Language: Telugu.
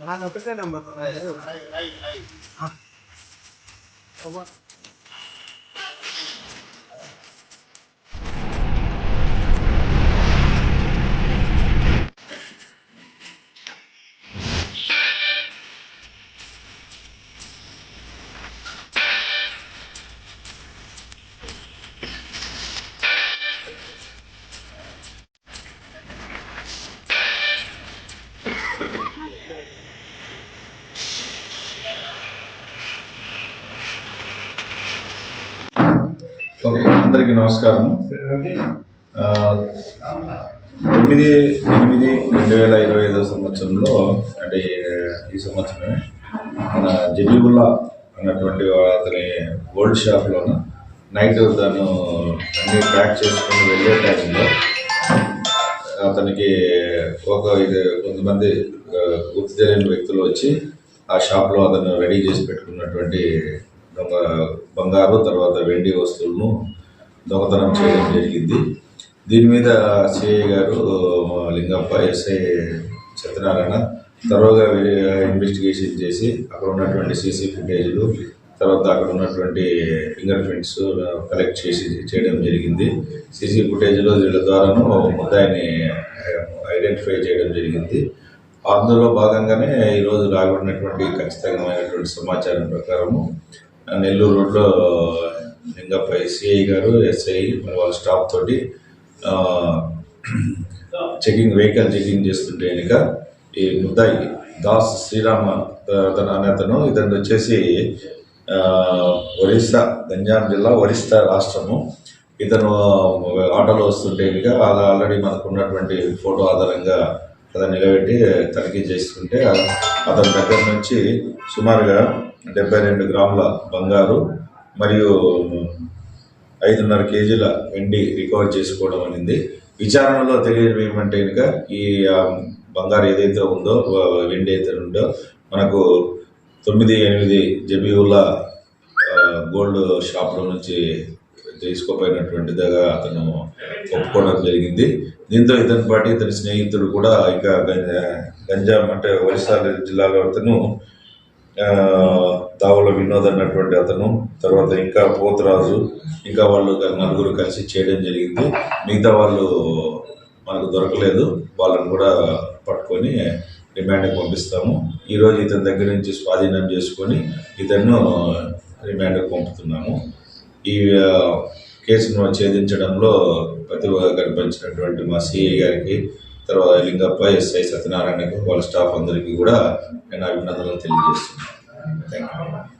ನಾನು ಬಿಟ್ಟೆ ನಂಬರ್ ಆಯ್ತು ಆಯ್ತು ಆಯ್ತು ಹಾಂ అందరికీ నమస్కారం తొమ్మిది ఎనిమిది రెండు వేల ఇరవై ఐదో సంవత్సరంలో అంటే ఈ సంవత్సరమే మన జబీబుల్లా అన్నటువంటి అతని గోల్డ్ షాప్లోన నైట్ తను అన్ని ప్యాక్ చేసుకుని వెళ్ళే టైంలో అతనికి ఒక ఇది కొంతమంది గుర్తు తెలియని వ్యక్తులు వచ్చి ఆ షాప్లో అతను రెడీ చేసి పెట్టుకున్నటువంటి దొంగ బంగారు తర్వాత వెండి వస్తువులను దొంగతనం చేయడం జరిగింది. దీని మీద సిఐ గారు లింగప్ప ఎస్ఐ సత్యనారాయణ తరోగా ఇన్వెస్టిగేషన్ చేసి అక్కడ ఉన్నటువంటి సీసీ ఫుటేజ్లు తర్వాత అక్కడ ఉన్నటువంటి ఫింగర్ ప్రింట్స్ కలెక్ట్ చేసి చేయడం జరిగింది. సీసీ ఫుటేజ్లో వీళ్ళ ద్వారాను ముద్దాయిని ఐడెంటిఫై చేయడం జరిగింది. అందులో భాగంగానే ఈరోజు రాబడినటువంటి ఖచ్చితమైనటువంటి సమాచారం ప్రకారము నెల్లూరు రోడ్లో ఇంకా సిఐ గారు ఎస్ఐ మరి వాళ్ళ స్టాఫ్ తోటి చెకింగ్ వెహికల్ చెకింగ్ చేస్తుంటే కనుక ఈ ముద్దాయి దాస్ శ్రీరామ అతను అనే అతను ఇతను వచ్చేసి ఒరిస్సా గంజాం జిల్లా ఒరిస్సా రాష్ట్రము. ఇతను ఆటోలో వస్తుంటే కనుక అలా ఆల్రెడీ మనకు ఉన్నటువంటి ఫోటో ఆధారంగా అతను నిలబెట్టి తనిఖీ చేసుకుంటే అతని దగ్గర నుంచి సుమారుగా డెబ్బై రెండు గ్రాముల బంగారు మరియు ఐదున్నర కేజీల వెండి రికవర్ చేసుకోవడం అనేది. విచారణలో తెలియడం ఏమంటే కనుక ఈ బంగారు ఏదైతే ఉందో వెండి అయితే ఉందో మనకు తొమ్మిది ఎనిమిది జబీవుల గోల్డ్ షాప్లో నుంచి తీసుకోపోయినటువంటిదిగా అతను ఒప్పుకోవడం జరిగింది. దీంతో ఇతని పాటు ఇతని స్నేహితుడు కూడా ఇంకా గంజా- గంజాం అంటే ఒరిస్సా జిల్లాలో అతను దావుల వినోద్ అన్నటువంటి అతను తర్వాత ఇంకా పోతురాజు ఇంకా వాళ్ళు నలుగురు కలిసి చేయడం జరిగింది. మిగతా వాళ్ళు మనకు దొరకలేదు వాళ్ళని కూడా పట్టుకొని రిమాండ్కి పంపిస్తాము. ఈరోజు ఇతని దగ్గర నుంచి స్వాధీనం చేసుకొని ఇతను రిమాండ్కి పంపుతున్నాము. ఈ కేసును ఛేదించడంలో ప్రతిభ కనిపించినటువంటి మా సిఐ గారికి తర్వాత లింగప్ప ఎస్ఐ సత్యనారాయణకు వాళ్ళ స్టాఫ్ అందరికీ కూడా నేను అభినందనలు తెలియజేస్తున్నాను. Thank you